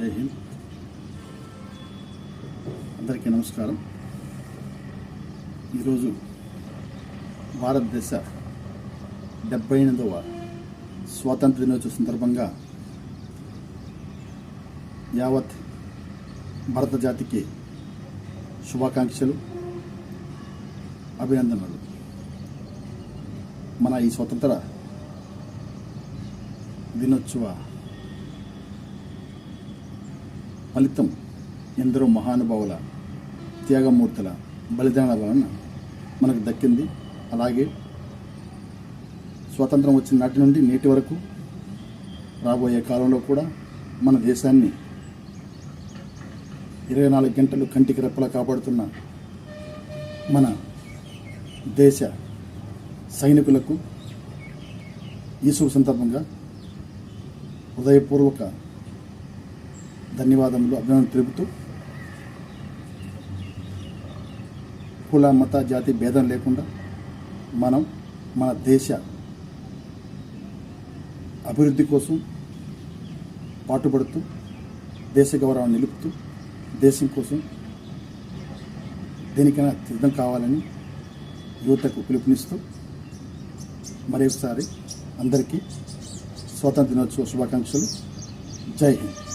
జై హింద్. అందరికీ నమస్కారం. ఈరోజు భారతదేశ డెబ్బై ఎనిమిదవ స్వాతంత్ర దినోత్సవ సందర్భంగా యావత్ భారత జాతికి శుభాకాంక్షలు అభినందనలు. మన ఈ స్వతంత్ర దినోత్సవ ఫలితం ఎందరో మహానుభావుల త్యాగమూర్తుల బలిదానాల వలన మనకు దక్కింది. అలాగే స్వాతంత్రం వచ్చిన నాటి నుండి నేటి వరకు రాబోయే కాలంలో కూడా మన దేశాన్ని ఇరవై నాలుగు గంటలు కంటికి రెప్పలా కాపాడుతున్న మన దేశ సైనికులకు ఈ శుభ సందర్భంగా హృదయపూర్వక ధన్యవాదములు అభినందన తెలుపుతూ కుల మత జాతి భేదం లేకుండా మనం మన దేశ అభివృద్ధి కోసం పాటుపడుతూ దేశ గౌరవాన్ని నిలుపుతూ దేశం కోసం దేనికైనా సిద్ధం కావాలని యువతకు పిలుపునిస్తూ మరొకసారి అందరికీ స్వాతంత్ర దినోత్సవ శుభాకాంక్షలు. జై హింద్.